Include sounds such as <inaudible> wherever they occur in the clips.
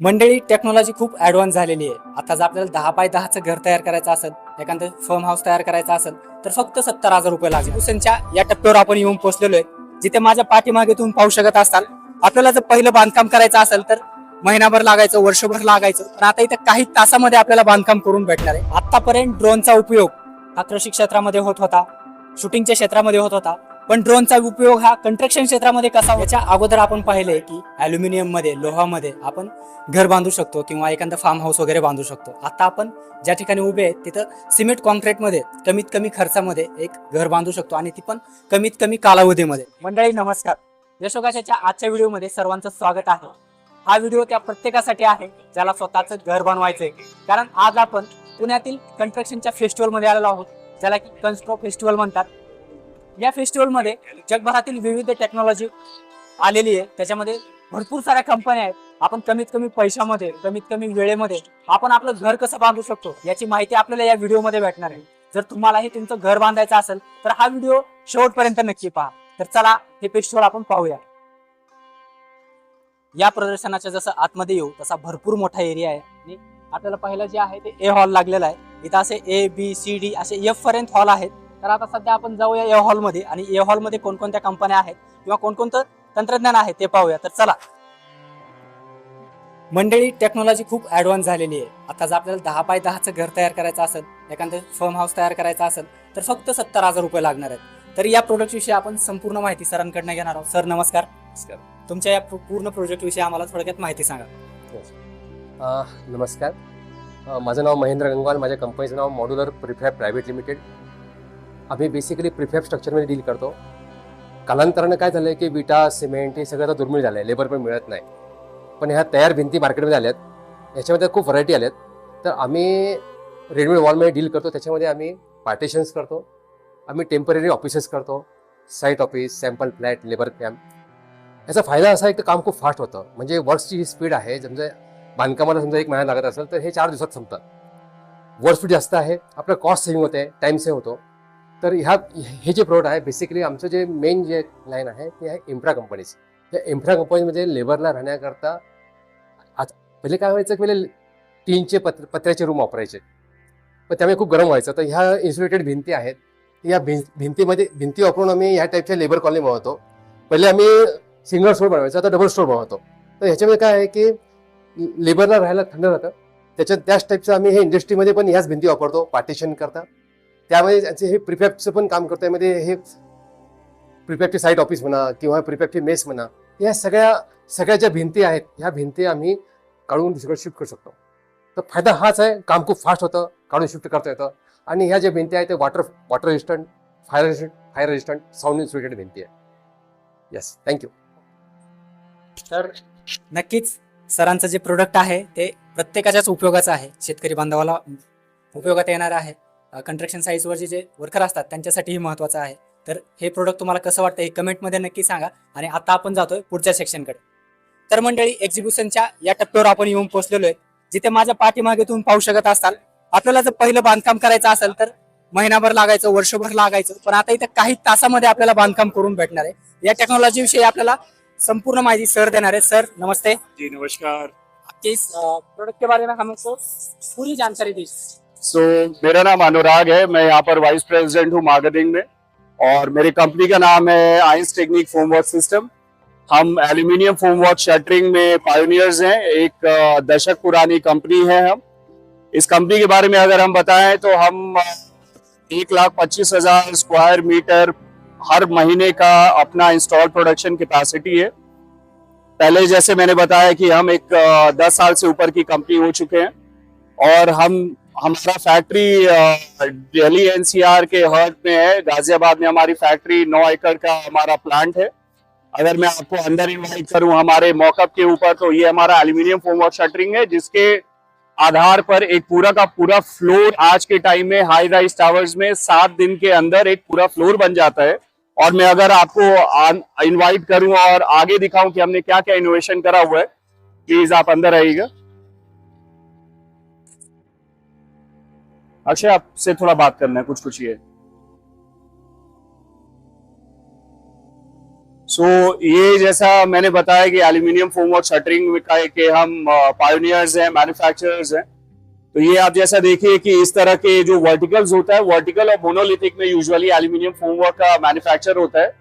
मंडळी टेक्नॉलॉजी खूप ॲडव्हान्स झालेली आहे. आता जर आपल्याला दहा बाय दहाचं घर तयार करायचं असेल एखादं फर्म हाऊस तयार करायचं असेल तर फक्त सत्तर हजार रुपये लागेल. हुसेनच्या या टप्प्यावर आपण येऊन पोहोचलेलो आहे. जिथे माझ्या पाठीमागे तुम्ही पाहू शकत असाल आपल्याला जर पहिलं बांधकाम करायचं असेल तर महिनाभर लागायचं वर्षभर लागायचं पण आता इथं काही तासामध्ये आपल्याला बांधकाम करून भेटणार आहे. आतापर्यंत ड्रोनचा उपयोग हा कृषी क्षेत्रामध्ये होत होता शूटिंगच्या क्षेत्रामध्ये होत होता पण ड्रोनचा उपयोग हा कंस्ट्रक्शन क्षेत्रामध्ये कसा याच्या अगोदर आपण पाहिले की अल्युमिनियममध्ये लोहामध्ये आपण घर बांधू शकतो किंवा एखादं फार्म हाऊस वगैरे बांधू शकतो. आता आपण ज्या ठिकाणी उभे आहेत तिथं सिमेंट कॉन्क्रीटमध्ये कमीत कमी खर्चामध्ये एक घर बांधू शकतो आणि ती पण कमीत कमी कालावधीमध्ये. मंडळी नमस्कार. यशोगाशाच्या आजच्या व्हिडिओमध्ये सर्वांचं स्वागत आहे. हा व्हिडिओ त्या प्रत्येकासाठी आहे ज्याला स्वतःचं घर बनवायचंय. कारण आज आपण पुण्यातील कन्स्ट्रक्शनच्या फेस्टिवलमध्ये आलेलो आहोत ज्याला की कन्स्ट्रो फेस्टिवल म्हणतात. या फेस्टिवलमध्ये जगभरातील विविध टेक्नॉलॉजी आलेली आहे. त्याच्यामध्ये भरपूर साऱ्या कंपन्या आहेत. आपण कमीत कमी पैशामध्ये कमीत कमी वेळेमध्ये आपण आपलं घर कसं बांधू शकतो याची माहिती आपल्याला या व्हिडिओमध्ये भेटणार आहे. जर तुम्हालाही तुमचं घर बांधायचं असेल तर हा व्हिडिओ शेवटपर्यंत नक्की पहा. तर चला हे फेस्टिवल आपण पाहूया. या प्रदर्शनाच्या जसं आतमध्ये येऊ तसा भरपूर मोठा एरिया आहे. आणि आपल्याला पहिलं जे आहे ते ए हॉल लागलेला आहे. इथं असे ए बी सी डी असे एफ पर्यंत हॉल आहेत. तर आता सध्या आपण जाऊया ए हॉलमध्ये आणि ए हॉलमध्ये कोणकोणत्या कंपन्या आहेत किंवा कोणकोणतं तंत्रज्ञान आहे ते पाहूया. तर चला. मंडळी टेक्नॉलॉजी खूप ॲडव्हान्स झालेली आहे. आता जर आपल्याला दहा बाय दहाचं घर तयार करायचं असेल एखादं फर्म हाऊस तयार करायचं असेल तर फक्त सत्तर हजार रुपये लागणार आहेत. तर या प्रोडक्ट विषयी आपण संपूर्ण माहिती सरांकडनं घेणार आहोत. सर नमस्कार. तुमच्या या पूर्ण प्रोजेक्ट विषयी आम्हाला थोडक्यात माहिती सांगा. नमस्कार. माझं नाव महेंद्र गंगवाल माझ्या कंपनीचं नाव मॉड्युलर प्रिफॅब प्रायव्हेट लिमिटेड आम्ही बेसिकली प्रिफॅब स्ट्रक्चरमध्ये डील करतो. कालांतरानं काय झालं आहे की विटा सिमेंट हे सगळं आता दुर्मिळ झालं आहे लेबर पण मिळत नाही. पण ह्या तयार भिंती मार्केटमध्ये आल्यात. याच्यामध्ये खूप व्हरायटी आल्यात. तर आम्ही रेडीमेड वॉलमध्ये डील करतो. त्याच्यामध्ये आम्ही पार्टिशन्स करतो. आम्ही टेंपररी ऑफिसेस करतो. Site office sample flat labour camp याचा फायदा असा आहे की काम खूप फास्ट होतं. म्हणजे वर्क्सची जी स्पीड आहे. समजा बांधकामाला समजा एक महिना लागत असेल तर हे चार दिवसात संपतं. वर्क स्पीड जास्त आहे. आपलं कॉस्ट सेव्हिंग होते. टाईम सेव्ह होतो. तर ह्या हे जे प्रोडक्ट आहे बेसिकली आमचं जे मेन जे लाईन आहे ते आहे इम्फ्रा कंपनीज त्या इम्फ्रा कंपनीमध्ये लेबरला राहण्याकरता आज पहिले काय व्हायचं की पहिले टीनचे पत्र पत्र्याचे रूम वापरायचे. पण त्यामुळे खूप गरम व्हायचं. तर ह्या इन्सुलेटेड भिंती आहेत. या भिं भिंतीमध्ये भिंती वापरून आम्ही ह्या टाईपच्या लेबर कॉलनी बनवतो. पहिले आम्ही सिंगल स्टोर बनवायचो आता डबल स्टोर बनवतो. तर ह्याच्यामध्ये काय आहे की लेबरला राहायला थंड राहतं. त्याच्यात त्याच टाईपचं आम्ही हे इंडस्ट्रीमध्ये पण ह्याच भिंती वापरतो पार्टिशन करता. त्यामध्ये त्यांचे हे प्रिफॅक्टचं पण काम करतो यामध्ये हे प्रिफॅबचे साईट ऑफिस म्हणा किंवा प्रिफॅबचे मेस म्हणा या सगळ्या सगळ्या ज्या भिंती आहेत ह्या भिंती आम्ही काढून दुसरीकडे शिफ्ट करू शकतो. तर फायदा हाच आहे काम खूप फास्ट होतं काढून शिफ्ट करता येतं. आणि ह्या ज्या भिंती आहेत ते water water resistant fire resistant fire resistant sound insulated भिंती आहे. येस थँक्यू तर नक्कीच सरांचं जे प्रोडक्ट आहे ते प्रत्येकाच्याच उपयोगाचं आहे. शेतकरी बांधवाला उपयोगात येणार आहे. कंस्ट्रक्शन साईट्सवरचे जे वर्कर असतात त्यांच्यासाठीही महत्त्वाचं आहे. तर हे प्रोडक्ट तुम्हाला कसं वाटतं हे कमेंटमध्ये नक्की सांगा. आणि आता आपण जातोय पुढच्या सेक्शनकडे तर मंडळी एक्झिबिशनच्या या टप्प्यावर आपण येऊन पोहोचलेलो आहे. जिथे माझ्या पाठीमागे तुम्ही पाहू शकत असाल आपल्याला जर पहिलं बांधकाम करायचं असेल तर महिनाभर लागायचं वर्षभर लागायचं. पण आता इथे काही तासामध्ये आपल्याला बांधकाम करून भेटणार आहे. या टेक्नॉलॉजी विषयी आपल्याला संपूर्ण माहिती सर देणार आहे सर नमस्ते. जी नमस्कार. आपके इस प्रोडक्ट के बारे में हमको पूरी जानकारी दीजिए सो so, मेरा नाम अनुराग है मैं यहाँ पर वाइस प्रेसिडेंट हूँ मार्केटिंग में और मेरी कंपनी का नाम है आइंस टेक्निक फोम वॉच सिस्टम हम एल्यूमिनियम फोम वॉच शटरिंग में पायोनियर्स हैं एक दशक पुरानी कंपनी है हम। इस कंपनी के बारे में अगर हम बताएँ तो हम एक लाख पच्चीस हज़ार स्क्वायर मीटर हर महीने का अपना इंस्टॉल प्रोडक्शन कैपेसिटी है। पहले जैसे मैंने बताया कि हम एक दस साल से ऊपर की कंपनी हो चुके हैं और हम हमारा फैक्ट्री दिल्ली एनसीआर के हर्ट में है। गाजियाबाद में हमारी फैक्ट्री नौ एकड़ का हमारा प्लांट है। अगर मैं आपको अंदर इन्वाइट करूँ हमारे मॉकअप के ऊपर तो ये हमारा एल्यूमिनियम फोम वॉश शटरिंग है, जिसके आधार पर एक पूरा का पूरा फ्लोर आज के टाइम में हाई राइज टावर्स में सात दिन के अंदर एक पूरा फ्लोर बन जाता है। और मैं अगर आपको इनवाइट करूँ और आगे दिखाऊँ कि हमने क्या क्या इनोवेशन करा हुआ है प्लीज़ आप अंदर आइएगा। अक्षय आपसे थोड़ा बात करना है कुछ कुछ ये। सो so, ये जैसा मैंने बताया कि एल्यूमिनियम फोम और शटरिंग का हम पायोनियर्स हैं मैन्युफैक्चरर्स हैं। तो ये आप जैसा देखिए कि इस तरह के जो वर्टिकल्स होता है वर्टिकल और मोनोलिथिक में यूजुअली एल्यूमिनियम फोमवर्क का मैन्युफैक्चर होता है।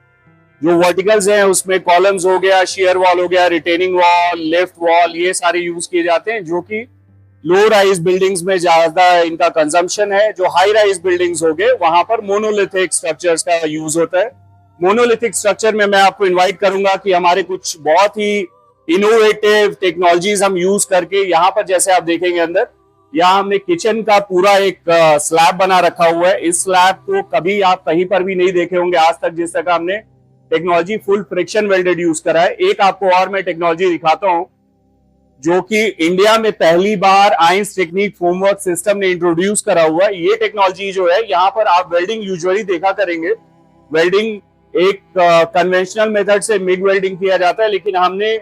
जो वर्टिकल्स हैं उसमें कॉलम्स हो गया शेयर वॉल हो गया रिटेनिंग वॉल लिफ्ट वॉल ये सारे यूज़ किए जाते हैं जो कि लो राइज बिल्डिंग्स में ज़्यादा इनका कंजम्पशन है, जो हाई राइज बिल्डिंग्स हो गए, वहाँ पर मोनोलिथिक स्ट्रक्चर्स का यूज़ होता है। मोनोलिथिक स्ट्रक्चर में मैं आपको इनवाइट करूँगा कि हमारे कुछ बहुत ही इनोवेटिव टेक्नोलॉजीज़ हम यूज़ करके, यहाँ पर जैसे आप देखेंगे अंदर, यहाँ हमने किचन का पूरा एक स्लैब बना रखा हुआ है। इस स्लैब को कभी आप कहीं पर भी नहीं देखे होंगे आज तक, जिस तक हमने technology full friction welded use करा है। एक आपको और मैं टेक्नोलॉजी दिखाता हूँ। जो कि इंडिया में पहली बार आइंस टेक्निक फोमवर्क सिस्टम ने इंट्रोड्यूस करा हुआ ये टेक्नोलॉजी जो है यहाँ पर आप वेल्डिंग यूजुअली देखा करेंगे। वेल्डिंग एक कन्वेंशनल uh, मेथड से मिड वेल्डिंग किया जाता है लेकिन हमने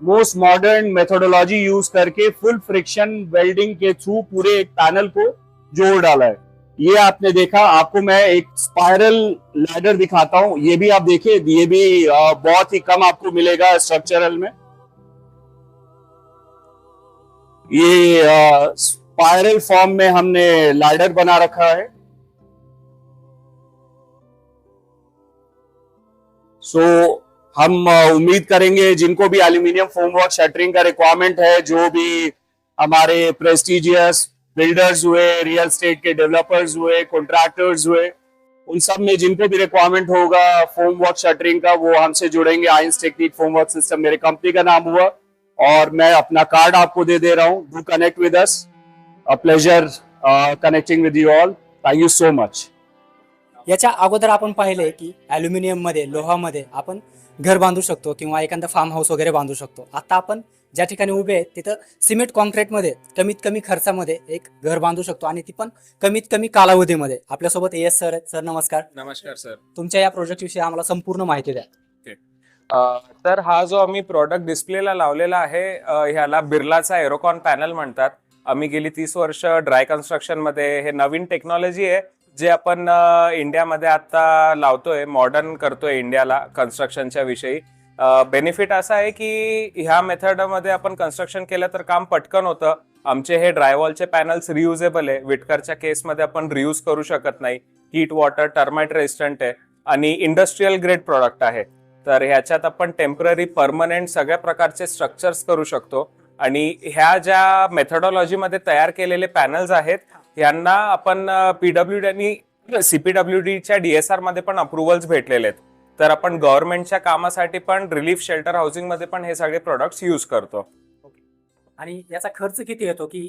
मोस्ट मॉडर्न मेथोडोलॉजी यूज़ करके फुल फ्रिक्शन वेल्डिंग के थ्रू पूरे एक पैनल को जोड़ डाला है। ये आपने देखा आपको मैं एक स्पाइरल लैडर दिखाता हूँ। ये भी आप देखिए ये भी बहुत ही कम आपको मिलेगा स्ट्रक्चरल में। ये स्पाइरल फॉर्म में हमने लैडर बना रखा है। सो so, हम उम्मीद करेंगे जिनको भी एल्यूमिनियम फोमवर्क शटरिंग का रिक्वायरमेंट है जो भी हमारे प्रेस्टिजियस बिल्डर्स हुए रियल स्टेट के डेवलपर्स हुए कॉन्ट्रैक्टर्स हुए उन सब में जिनको भी रिक्वायरमेंट होगा फोमवर्क शटरिंग का वो हमसे जुड़ेंगे। आइंस टेक्निक फोमवर्क सिस्टम मेरे कंपनी का नाम हुआ। और मैं अपना कार्ड आपको दे दे रहा हूँ। Do connect with us a pleasure connecting with you all thank you so much याच्या अगोदर आपण पाहिले की अल्युमिनियममध्ये लोहामध्ये आपण घर बांधू शकतो किंवा एखादं फार्म हाऊस वगैरे बांधू शकतो. आता आपण ज्या ठिकाणी उभे आहेत तिथं सिमेंट कॉन्क्रीटमध्ये कमीत कमी खर्चामध्ये एक घर बांधू शकतो आणि ती पण कमीत कमी कालावधीमध्ये. आपल्यासोबत एस सर आहेत. सर नमस्कार. नमस्कार सर तुमच्या या प्रोजेक्ट विषयी आम्हाला संपूर्ण माहिती द्या. तर हा जो आम्ही प्रॉडक्ट डिस्प्लेला लावलेला आहे ह्याला बिर्लाचा एरोकॉन पॅनल म्हणतात. आम्ही गेली तीस वर्ष ड्राय कन्स्ट्रक्शनमध्ये हे नवीन टेक्नॉलॉजी आहे जे आपण इंडियामध्ये आता लावतोय मॉडर्न करतोय इंडियाला कन्स्ट्रक्शनच्या विषयी. बेनिफिट असा आहे की ह्या मेथडमध्ये आपण कन्स्ट्रक्शन केलं तर काम पटकन होतं. आमचे हे ड्रायवॉलचे पॅनल्स रियुजेबल आहे. विटकरच्या केसमध्ये आपण रियूज करू शकत नाही. हीट वॉटर टर्माइट रेजिस्टंट आहे. आणि इंडस्ट्रीयल ग्रेड प्रॉडक्ट आहे. तर ह्याच्यात आपण टेंपररी परमनंट सगळ्या प्रकारचे स्ट्रक्चर्स करू शकतो. आणि ह्या ज्या मेथडॉलॉजीमध्ये तयार केलेले पॅनल्स आहेत यांना आपण पीडब्ल्यू डी आणि सीपीडब्ल्यू डीच्या डीएसआरमध्ये पण अप्रुव्हल्स भेटलेले आहेत. तर आपण गव्हर्नमेंटच्या कामासाठी पण रिलीफ शेल्टर हाऊसिंगमध्ये पण हे सगळे प्रोडक्ट्स यूज करतो. आणि याचा खर्च किती येतो की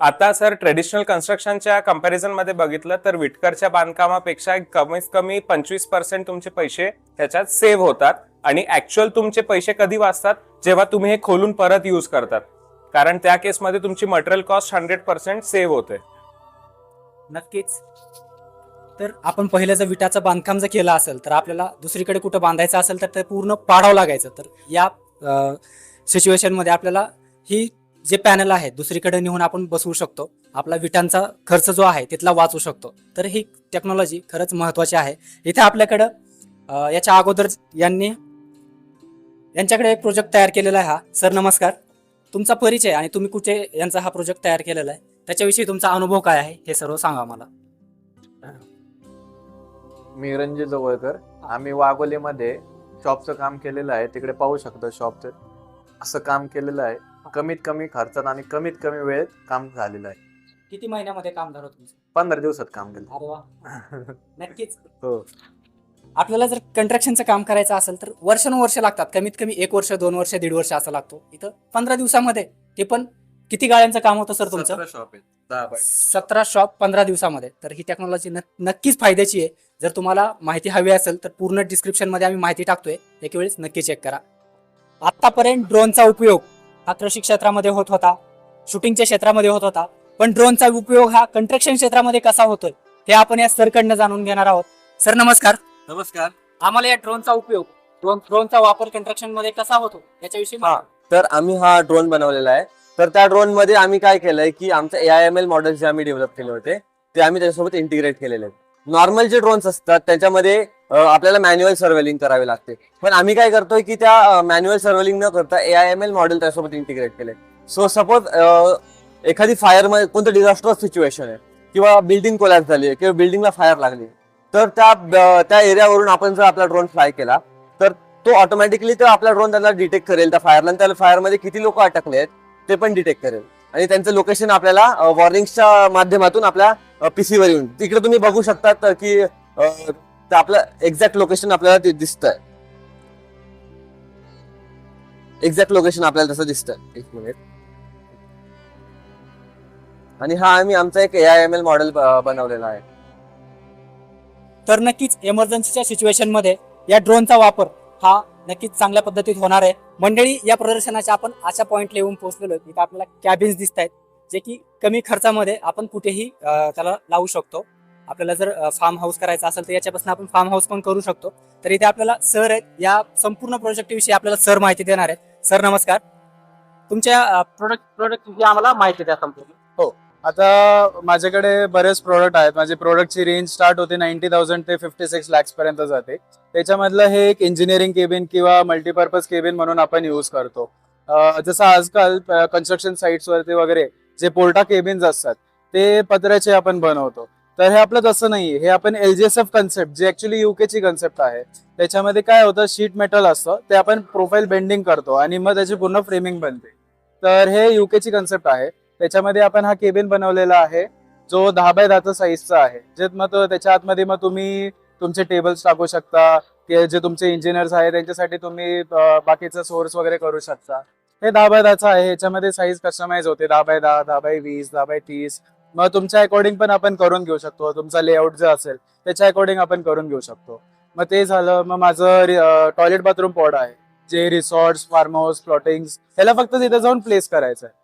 आता सर ट्रेडिशनल कन्स्ट्रक्शनच्या कम्पॅरिझनमध्ये बघितलं तर विटकरच्या बांधकामापेक्षा कमीत कमी पंचवीस पर्सेंट तुमचे पैसे ह्याच्यात सेव्ह होतात आणि ऍक्च्युअल तुमचे पैसे कधी वाचतात? जेव्हा तुम्ही हे खोलून परत यूज करतात. कारण त्या केसमध्ये तुमची material cost hundred percent save होते. नक्कीच. तर आपण पहिलं जर विटाचं बांधकाम जर केलं असेल तर आपल्याला दुसरीकडे कुठं बांधायचं असेल तर ते पूर्ण पाडावं लागायचं. तर या सिच्युएशनमध्ये आपल्याला ही जे पॅनल आहे दुसरीकडे नेऊन आपण बसवू शकतो. आपला विटांचा खर्च जो आहे तिथला वाचू शकतो. तर ही टेक्नॉलॉजी खरंच महत्त्वाची आहे. इथे आपल्याकडं याच्या अगोदर यांनी यांच्याकडे एक प्रोजेक्ट तयार केलेला आहे हा. सर नमस्कार. तुमचा परिचय आणि तुम्ही कुठे यांचा हा प्रोजेक्ट तयार केलेला आहे? त्याच्याविषयी तुमचा अनुभव काय आहे? हे सर्व सांगा मला. मी रणजित जवळकर. आम्ही वाघोलीमध्ये शॉपचं काम केलेलं आहे. तिकडे पाहू शकतो शॉपचं असं काम केलेलं आहे. कमीत कमी खर्चात आणि कमीत कमी वेळेत काम झालेलं आहे. किती महिन्यामध्ये काम झालं तुमचं? पंधरा दिवसात काम केलं अरे वा. <laughs> नक्कीच. हो. आपल्याला जर कंस्ट्रक्शनचं काम करायचं असेल तर वर्षानुवर्ष लागतात. कमीत कमी एक वर्ष दोन वर्ष दीड वर्ष असं लागतो. इथं पंधरा दिवसामध्ये ते पण किती गाड्यांचं काम होतं सर तुमचं? शॉप आहे दहा बाय सतरा शॉप पंधरा दिवसामध्ये. तर ही टेक्नॉलॉजी नक्कीच फायद्याची आहे. जर तुम्हाला माहिती हवी असेल तर पूर्ण डिस्क्रिप्शनमध्ये आम्ही माहिती टाकतोय. एक वेळेस नक्की चेक करा. आतापर्यंत ड्रोनचा उपयोग हा कृषी क्षेत्रामध्ये होत होता. शूटिंगच्या क्षेत्रामध्ये होत होता. पण ड्रोनचा उपयोग हा कंस्ट्रक्शन क्षेत्रामध्ये कसा होतोय हे आपण या सरकडनं जाणून घेणार आहोत. सर नमस्कार. नमस्कार. आम्हाला या ड्रोनचा उपयोग ड्रोन ड्रोनचा वापर कंस्ट्रक्शनमध्ये कसा होतो याच्याविषयी हा तर आम्ही हा ड्रोन बनवलेला आहे. तर त्या ड्रोनमध्ये आम्ही काय केलंय की आमचं A I M L model जे आम्ही डेव्हलप केले होते ते आम्ही त्याच्यासोबत इंटिग्रेट केलेले आहेत. नॉर्मल जे ड्रोन्स असतात त्याच्यामध्ये आपल्याला मॅन्युअल सर्वेलिंग करावी लागते. पण आम्ही काय करतोय की त्या मॅन्युअल सर्वेलिंग न करता A I M L model त्यासोबत इंटिग्रेट केले सो सपोज एखादी फायरमध्ये कोणतं डिझास्टर सिच्युएशन आहे किंवा बिल्डिंग कोलॅप्स झाली आहे किंवा बिल्डिंगला फायर लागली तर त्या त्या एरियावरून आपण जर आपला ड्रोन फ्लाय केला तर तो ऑटोमॅटिकली तो आपला ड्रोन त्याला डिटेक्ट करेल त्या फायरला आणि त्या फायरमध्ये किती लोक अटकले आहेत ते पण डिटेक्ट करेल. आणि त्यांचं लोकेशन आपल्याला वॉर्निंगच्या माध्यमातून आपल्या पीसी वर येऊन. तिकडे तुम्ही बघू शकतात की आपलं एक्झॅक्ट लोकेशन आपल्याला ते दिसतंय. एक्झॅक्ट लोकेशन आपल्याला तसं दिसतंय. एक मिनिट आणि हा आम्ही आमचा एक A I M L model बनवलेला आहे. तर नक्कीच इमर्जन्सीच्या सिच्युएशनमध्ये या ड्रोनचा वापर हा नक्कीच चांगल्या पद्धतीत होणार आहे. मंडळी या प्रदर्शनाच्या आपण अशा पॉईंटला येऊन पोहोचलेलो आहे. इथं आपल्याला कॅबिन्स दिसत आहेत जे की कमी खर्चामध्ये आपण कुठेही त्याला लावू शकतो. आपल्याला जर फार्म हाऊस करायचं असेल तर याच्यापासून आपण फार्म हाऊस पण करू शकतो. तर इथे आपल्याला सर आहेत. या संपूर्ण प्रोजेक्टविषयी आपल्याला सर माहिती देणार आहेत. सर नमस्कार. तुमच्या प्रोडक्ट प्रोडक्ट विषयी आम्हाला माहिती द्या संपूर्ण. हो. आता माझ्याकडे बरेच प्रोडक्ट आहेत. माझी प्रोडक्टची रेंज स्टार्ट होते नाईन्टी थाउजंड ते फिफ्टी सिक्स लॅक्स पर्यंत जाते. त्याच्यामधलं हे एक इंजिनिअरिंग केबिन किंवा मल्टीपर्पज केबिन म्हणून आपण यूज करतो. जसं आजकाल कन्स्ट्रक्शन साईट्सवरती वगैरे जे पोर्टा केबिन्स असतात ते पत्र्याचे आपण बनवतो. तर हे आपलं तसं नाही हे आपण L G S F concept जे ऍक्च्युली युकेची कन्सेप्ट आहे त्याच्यामध्ये काय होतं शीट मेटल असतं ते आपण प्रोफाईल बेंडिंग करतो आणि मग त्याची पूर्ण फ्रेमिंग बनते. तर हे युकेची कन्सेप्ट आहे. त्याच्यामध्ये आपण हा केबिन बनवलेला आहे जो दहा बाय दहाचा साईजचा आहे. जे मग त्याच्या आतमध्ये मग तुम्ही तुमचे टेबल्स टाकू शकता ते जे तुमचे इंजिनियर्स आहेत त्यांच्यासाठी तुम्ही बाकीचा सोर्स वगैरे करू शकता. हे दहा बाय दहाचं आहे ह्याच्यामध्ये साईज कस्टमाइज होते दहा बाय दहा दहा बाय वीस दहा बाय तीस. मग तुमच्या अकॉर्डिंग पण आपण करून घेऊ शकतो तुमचा लेआउट जे असेल त्याच्या अकॉर्डिंग आपण करून घेऊ शकतो. मग ते झालं मग माझं टॉयलेट बाथरूम पॉड आहे जे रिसॉर्ट्स फार्म हाऊस प्लॉटिंग्स ह्याला फक्त तिथे जाऊन प्लेस करायचं आहे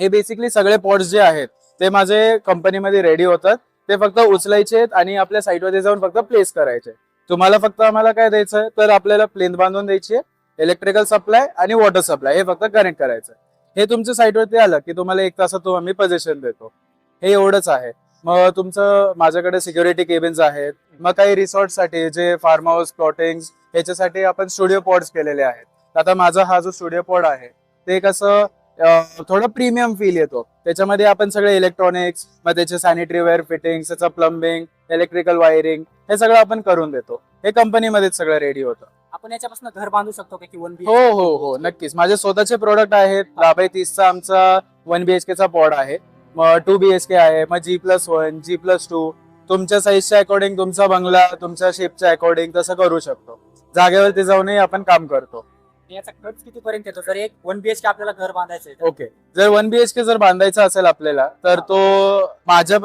हे बेसिकली सगळे पॉट्स जे आहेत ते माझे कंपनीमध्ये रेडी होतात. ते फक्त उचलायचे आहेत आणि आपल्या साईटवरती जाऊन फक्त प्लेस करायचे तुम्हाला फक्त आम्हाला काय द्यायचं तर आपल्याला प्लेन बांधून द्यायची आहे इलेक्ट्रिकल सप्लाय आणि वॉटर सप्लाय हे फक्त कनेक्ट करायचं हे तुमच्या साईटवरती आलं की तुम्हाला एक तासात आम्ही पोझिशन देतो. हे एवढंच आहे. मग तुमचं माझ्याकडे सिक्युरिटी केबिन्स आहेत. मग काही रिसॉर्टसाठी जे फार्म हाऊस प्लॉटिंग ह्याच्यासाठी आपण स्टुडिओ पॉड्स केलेले आहेत. आता माझा हा जो स्टुडिओ पॉड आहे ते कसं थोडं प्रीमियम फील येतो. त्याच्यामध्ये आपण सगळे इलेक्ट्रॉनिक्स मग त्याचे सॅनिटरी वेअर फिटिंग त्याचं प्लंबिंग इलेक्ट्रिकल वायरिंग हे सगळं आपण करून देतो. हे कंपनीमध्येच सगळं रेडी होतं. आपण याच्यापासून घर बांधू शकतो का की वन बी हो हो हो. नक्कीच. माझे स्वतःचे प्रोडक्ट आहेत. दहा बाय तीसचा आमचा वन बीएचके चा पॉड आहे. मग टू बीएचके आहे मग G plus one G plus two तुमच्या साईजच्या अकॉर्डिंग तुमचा बंगला तुमच्या शेपच्या अकॉर्डिंग तसं करू शकतो. जागेवरती जाऊनही आपण काम करतो. याचा खर्च किती पर्यंत येतो? जर एक वन बीएचके आपल्याला घर बांधायचं आहे ओके. जर वन बीएचके जर बांधायचा असेल आपल्याला तर तो माझ्या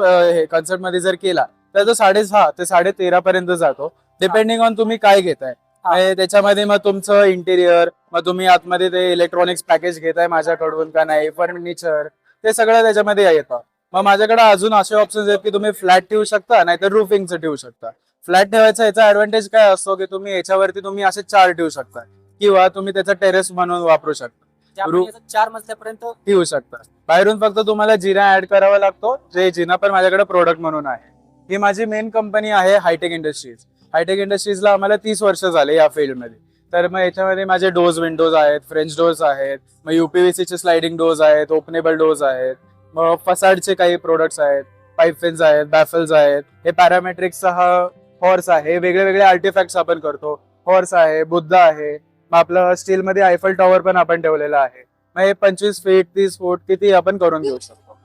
कन्सर्टमध्ये जर केला तर तो साडेसहा ते साडे तेरा पर्यंत जातो. डिपेंडिंग ऑन तुम्ही काय घेताय. म्हणजे त्याच्यामध्ये मग तुमचं इंटेरियर मग तुम्ही आतमध्ये ते इलेक्ट्रॉनिक्स पॅकेज घेताय माझ्याकडून का नाही फर्निचर ते सगळं त्याच्यामध्ये येतं. मग माझ्याकडे अजून असे ऑप्शन्स आहेत की तुम्ही फ्लॅट ठेवू शकता नाहीतर रुफिंगचं ठेवू शकता. फ्लॅट ठेवायचा याचा ऍडव्हान्टेज काय असतो की तुम्ही याच्यावरती तुम्ही असे चार ठेवू शकता. किंवा तुम्ही त्याचा टेरेस म्हणून वापरू शकता. रू- याचं चार मजल्यापर्यंत ठेवू शकता. बाहेरून फक्त तुम्हाला जिना ऍड करावा लागतो. जे जिना पण माझ्याकडे प्रोडक्ट म्हणून आहे. ही माझी मेन कंपनी आहे हायटेक इंडस्ट्रीज हायटेक इंडस्ट्रीजला आम्हाला तीस वर्ष झाले या फील्डमध्ये तर मग याच्यामध्ये माझे डोज विंडोज आहेत फ्रेंच डोर्स आहेत मग युपीव्हीसीचे स्लायडिंग डोर्स आहेत ओपनेबल डोर्स आहेत मग फसाडचे काही प्रोडक्ट्स आहेत पाईप फिन्स आहेत बॅफल्स आहेत. हे पॅरामेट्रिक्सचा हा हॉर्स आहे. वेगळे वेगळे आर्टिफॅक्ट्स आपण करतो. हॉर्स आहे बुद्ध आहे मग आपलं स्टील मध्ये आयफल टॉवर पण आपण ठेवलेला आहे. मग हे पंचवीस फीट तीस फूट किती आपण करून घेऊ शकतो.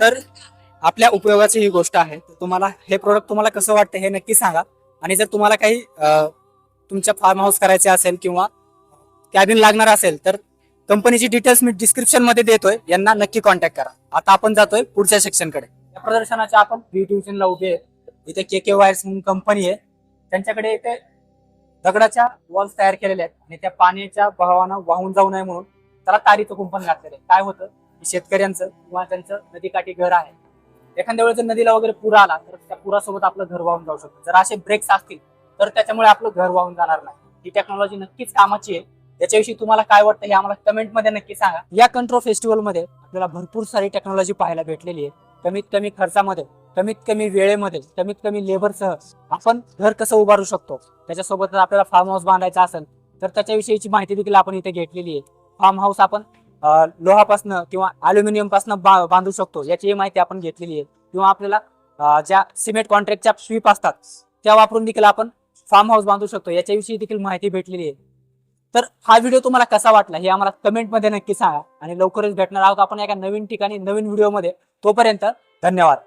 तर आपल्या उपयोगाची ही गोष्ट आहे. तर तुम्हाला हे प्रोडक्ट तुम्हाला कसं वाटतं हे नक्की सांगा. आणि जर तुम्हाला काही तुमच्या फार्म हाऊस करायचे असेल किंवा कॅबिन लागणार असेल तर कंपनीची डिटेल्स मी डिस्क्रिप्शनमध्ये देतोय. यांना नक्की कॉन्टॅक्ट करा. आता आपण जातोय पुढच्या सेक्शनकडे. या प्रदर्शनाच्या आपण बी डिव्हिजनला उभे आहे. इथे के के वायर्स म्हणून कंपनी आहे. त्यांच्याकडे इथे दगडाच्या वॉल्स तयार केलेल्या आहेत आणि त्या पाण्याच्या बहावानं वाहून जाऊ नये म्हणून त्याला तारीचं कुंपण घातलेलं आहे. काय होतं? की शेतकऱ्यांचं किंवा त्यांचं नदीकाठी घर आहे. एखाद्या वेळेस जर नदीला वगैरे पूर आला तर त्या पुरासोबत आपलं घर वाहून जाऊ शकतं. जर असे ब्रेक्स असतील तर त्याच्यामुळे आपलं घर वाहून जाणार नाही. ही टेक्नॉलॉजी नक्कीच कामाची आहे. त्याच्याविषयी तुम्हाला काय वाटतं हे आम्हाला कमेंटमध्ये नक्की सांगा. या कंट्रोल फेस्टिवलमध्ये आपल्याला भरपूर सारी टेक्नॉलॉजी पाहायला भेटलेली आहे. कमीत कमी खर्चामध्ये कमीत कमी वेळेमध्ये कमीत कमी लेबरसह आपण घर कसं उभारू शकतो? त्याच्यासोबत जर आपल्याला फार्म हाऊस बांधायचा असेल तर त्याच्याविषयीची माहिती देखील आपण इथे घेतलेली आहे. फार्म हाऊस आपण लोहापासनं किंवा अल्युमिनियमपासनं बा- बांधू शकतो याची माहिती आपण घेतलेली आहे. किंवा आपल्याला ज्या सिमेंट कॉन्ट्रॅक्टच्या स्वीप असतात त्या वापरून देखील आपण फार्म हाऊस बांधू शकतो याच्याविषयी देखील माहिती भेटलेली आहे. तर हा व्हिडिओ तुम्हाला कसा वाटला हे आम्हाला कमेंटमध्ये नक्की सांगा. आणि लवकरच भेटणार आहोत आपण एका नवीन ठिकाणी नवीन व्हिडिओमध्ये तोपर्यंत धन्यवाद.